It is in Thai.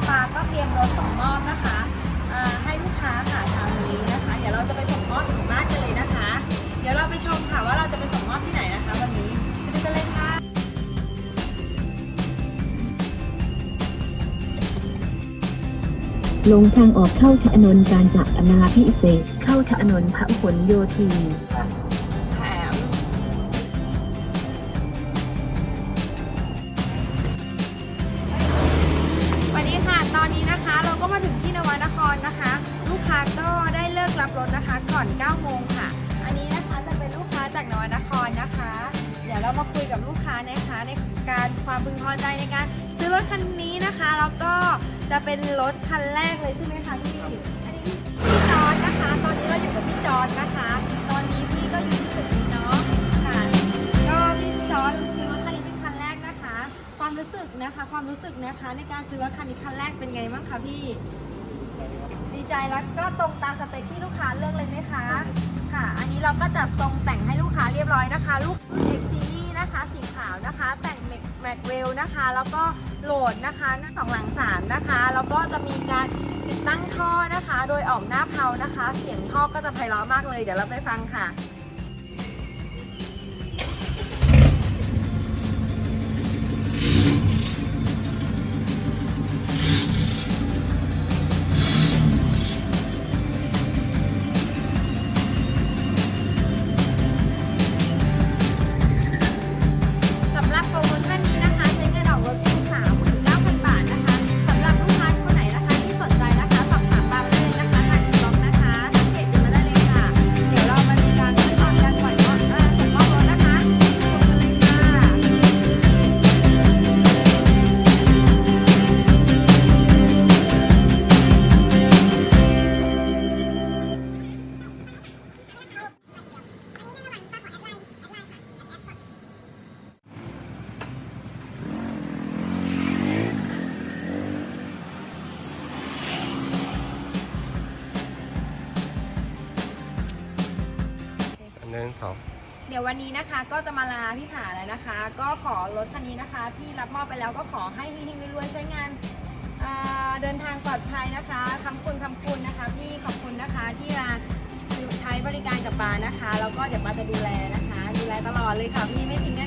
นะคะปาก็เตรียมรถส่งมอบนะคะให้ลูกค้าค่ะเช้านี้นะคะ เดี๋ยวเราจะไปส่งมอบถึงบ้านกันเลยนะคะ เดี๋ยวเราไปชมค่ะว่าเราจะไปส่งมอบที่ไหนนะคะ วันนี้ไปดูกันเลยค่ะลงทางออกเข้าถนนการจนาพิเศษเข้าถนนพหลโยธิน รนะคะ ลูกค้าก็ได้เลิกรับรถนะคะก่อน 9 โมงค่ะ อันนี้นะคะจะเป็นลูกค้าจากนวนครนะคะ เดี๋ยวเรามาคุยกับลูกค้านะคะ ในการความพึงพอใจในการซื้อรถคันนี้นะคะแล้วก็จะเป็นรถคันแรกเลยใช่ไหมคะพี่อันนี้พี่จอนนะคะ ตอนนี้เราอยู่กับพี่จอนนะคะ ตอนนี้พี่ก็อยู่ที่ตึกนี้เนาะค่ะก็พี่จอนซื้อรถคันนี้เป็นคันแรกนะคะ ความรู้สึกนะคะ ความรู้สึกนะคะ ในการซื้อรถคันนี้คันแรกเป็นไงบ้างคะพี่ ดีใจแล้วก็ตรงตามสเปคที่ลูกค้าเลือกเลยไหมคะ ค่ะ อันนี้เราก็จัดทรงแต่งให้ลูกค้าเรียบร้อยนะคะ ลูก X Series นะคะ สีขาวนะคะ แต่งแม็กแม็กเวลนะคะ แล้วก็โหลดนะคะหน้าสองหลังสามนะคะ แล้วก็จะมีการติดตั้งท่อนะคะ โดยออกหน้าเพานะคะ เสียงท่อก็จะไพเราะมากเลย เดี๋ยวเราไปฟังค่ะ หนึ่งสองเดี๋ยววันนี้นะคะก็จะมาลาพี่ผาแล้วนะคะ ก็ขอรถคันนี้นะคะ ที่รับมอบไปแล้วก็ขอให้เฮงๆรวยๆใช้งานเดินทางปลอดภัยนะคะคำคุณคำคุณนะคะพี่ขอบคุณนะคะที่มาใช้บริการกับปานะคะ แล้วก็เดี๋ยวปาจะดูแลนะคะ ดูแลตลอดเลยค่ะพี่ไม่ทิ้งแน่